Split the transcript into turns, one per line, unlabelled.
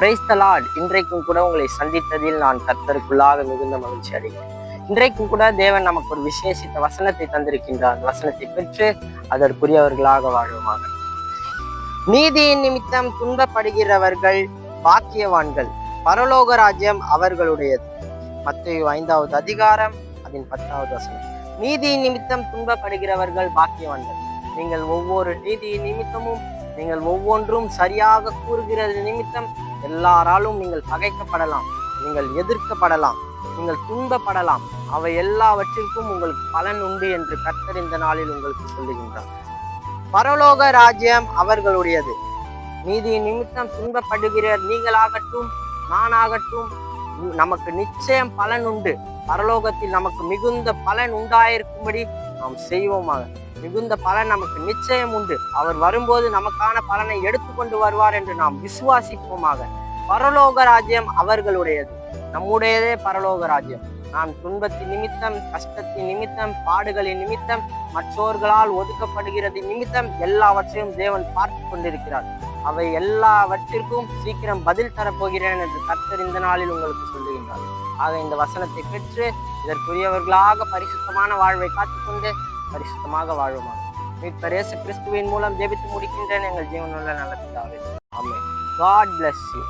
Price தலாட் இன்றைக்கும் கூட உங்களை சந்தித்ததில் நான் கர்த்தருக்குள்ளாக மிகுந்த மகிழ்ச்சி அடைகிறேன். இன்றைக்கும் கூட தேவன் நமக்கு ஒரு விசேஷித்த வசனத்தை தந்திருக்கின்றார். வசனத்தை பெற்று அதற்குரியவர்களாக வாழ்வாங்க நீதியின் நிமித்தம் துன்பப்படுகிறவர்கள் பாக்கியவான்கள். பரலோக ராஜ்யம் அவர்களுடையது. மத்திய ஐந்தாவது அதிகாரம் அதன் பத்தாவது வசனம். நீதியின் நிமித்தம் துன்பப்படுகிறவர்கள் பாக்கியவான்கள். நீங்கள் ஒவ்வொரு நீதியின் நிமித்தமும் நீங்கள் ஒவ்வொன்றும் சரியாக கூறுகிறது நிமித்தம் எல்லாராலும் நீங்கள் பகைக்கப்படலாம் நீங்கள் எதிர்க்கப்படலாம் நீங்கள் துன்பப்படலாம். அவை எல்லாவற்றிற்கும் உங்களுக்கு பலன் உண்டு என்று கர்த்தர் இந்த நாளில் உங்களுக்கு சொல்லுகின்றார். பரலோக ராஜ்யம் அவர்களுடையது. நீதியின் நிமித்தம் துன்பப்படுகிற நீங்களாகட்டும் நானாகட்டும் நமக்கு நிச்சயம் பலன் உண்டு. பரலோகத்தில் நமக்கு மிகுந்த பலன் உண்டாயிருக்கும்படி நாம் செய்வோமாக. மிகுந்த பலன் நமக்கு நிச்சயம் உண்டு. அவர் வரும்போது நமக்கான பலனை எடுத்துக்கொண்டு வருவார் என்று நாம் விசுவாசிப்போமாக. பரலோக ராஜ்யம் அவர்களுடையது. நம்முடையதே பரலோக ராஜ்யம். நாம் துன்பத்தின் நிமித்தம் கஷ்டத்தின் நிமித்தம் பாடுகளின் நிமித்தம் மற்றோர்களால் ஒதுக்கப்படுகிறது நிமித்தம் எல்லாவற்றையும் தேவன் பார்த்து கொண்டிருக்கிறார். அவை எல்லாவற்றிற்கும் சீக்கிரம் பதில் தரப்போகிறேன் என்று கர்த்தர் இந்த நாளில் உங்களுக்கு சொல்லுகின்றார். ஆக இந்த வசனத்தை பெற்று இதற்குரியவர்களாக பரிசுத்தமான வாழ்வை காத்துக்கொண்டு பரிசுத்தமாக வாழுமாக மீட்பர் இயேசு கிறிஸ்துவின் மூலம் ஜெபித்து முடிக்கின்றேன் எங்கள் ஜீவனுள்ள நல்ல பிதாவே. ஆமென். God bless you